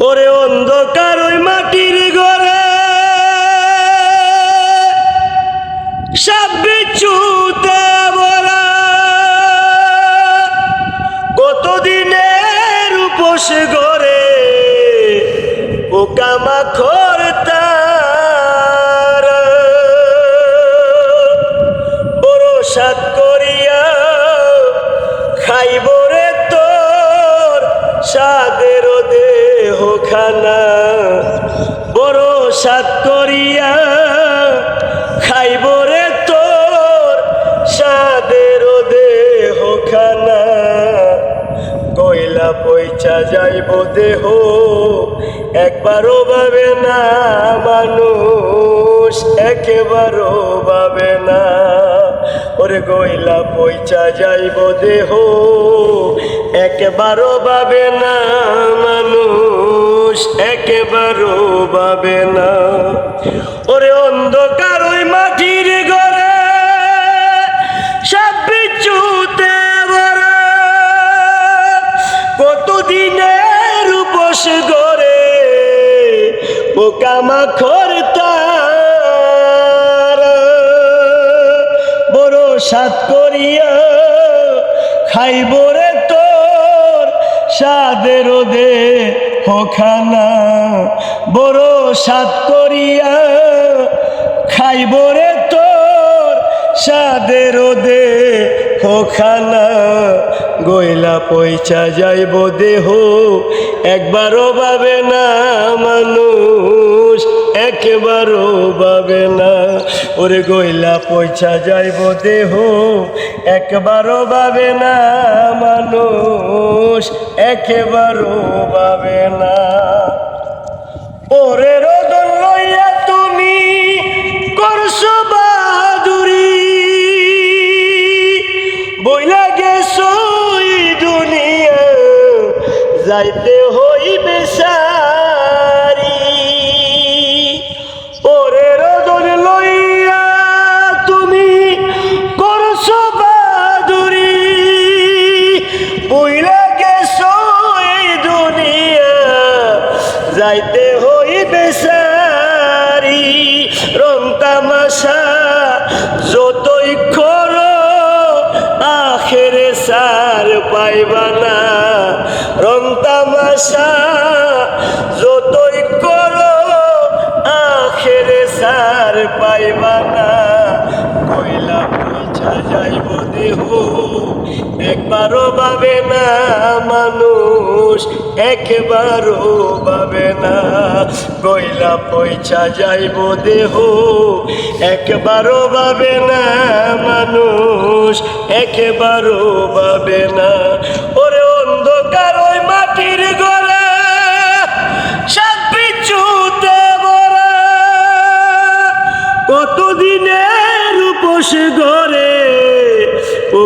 ওরে অন্ধকার ওই মাটির ঘরে খানা, বড় সাত করিয়া খাইব রে তোর সাদের দেহ খানা। কইলা পয়সা যাইব দেহ, একবারও ভাবে না মানুষ, একেবারও ভাবে না। ওরে গইলা পয়সা যাইব দেহ, একবারও ভাবে না মানুষ। একেবারও ভাবে না। ওরে অন্ধকার ওই মাটির ঘরে সব বিচ্যুতে কতদিনের উপোস গড়ে পোকামাখর তার। বড় সাত করিয়া খাইব রে তোর সাদের দে হখানা বড় সাত করিয়া খাইব রে তোর সাদের দে হোখানা গইলা পয়সা যাইব দেহ, একবারও ভাবে না মানুষ, একবারও ভাবে না। ওরে গইলা পয়সা যাইব দেহ, একবারও ভাবে না মানুষ, একেবারও ভাবে না। ওরে যাইতে হইবে সারি ওরে রোদন লইয়া তুমি করছ বাহাদুরি বইলা গেছো এই দুনিয়া, যাইতে হইবে সারি রং তামাশা যতই করো, আখেরে সার পাইবা তামাশা যতই করো, আখেরে সার পাইবা না। কইলা পয়সা যাইব দেহ, একবারও ভাবে না মানুষ, একবারও ভাবে না। কইলা পয়সা যাইব দেহ, একবারও ভাবে না মানুষ, একবারও ভাবে না।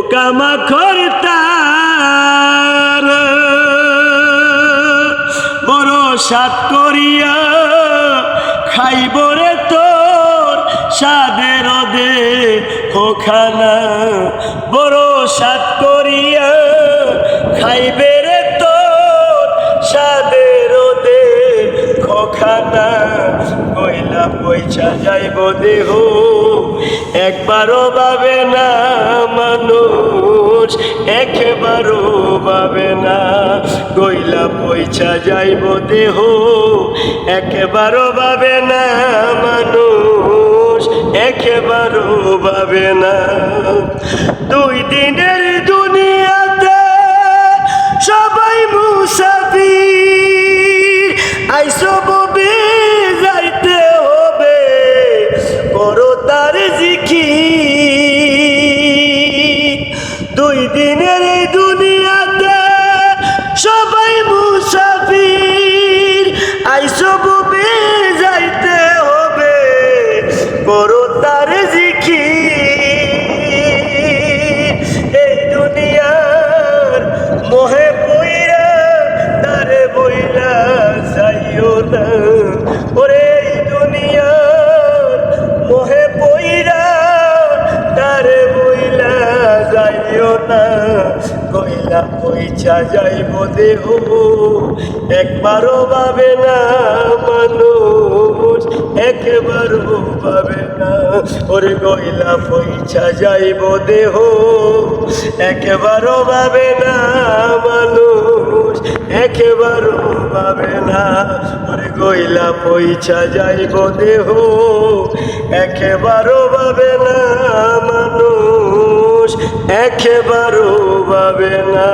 পোকামাখর তার বড় সাত করিয়া খাইব রে তোর সাদের দে খোখানা বড় সাত করিয়া খাইবে রে তোর সাদের দে খোখানা কইলা পয়সা যাইব দেহ। একবারও ভাবে না মানুষ, একবারও ভাবে না। কইলা পয়সা যাইব দেহ। একবারও ভাবে না মানুষ, একবারও ভাবে না। দুই দিনের দুনিয়াতে সবাই মুসাফির আইসো করো তার জিখি এই দুনিয়ার মোহে বইরা তারে বইলা যাইও না। ওরে এই দুনিয়ার মোহে বইরা তারে বইলা যাইও না। কইলা পয়সা যাইব দেহ, একবারও ভাবে না মানুষ। একবারও ভাবে না। ওরে গইলা পইছা যাইব দেহ। একবারও ভাবে না মানুষ। একবারও ভাবে না। ওরে গইলা পইছা যাইব দেহ। একেবারও ভাবে না মানুষ। একেবারও ভাবে না।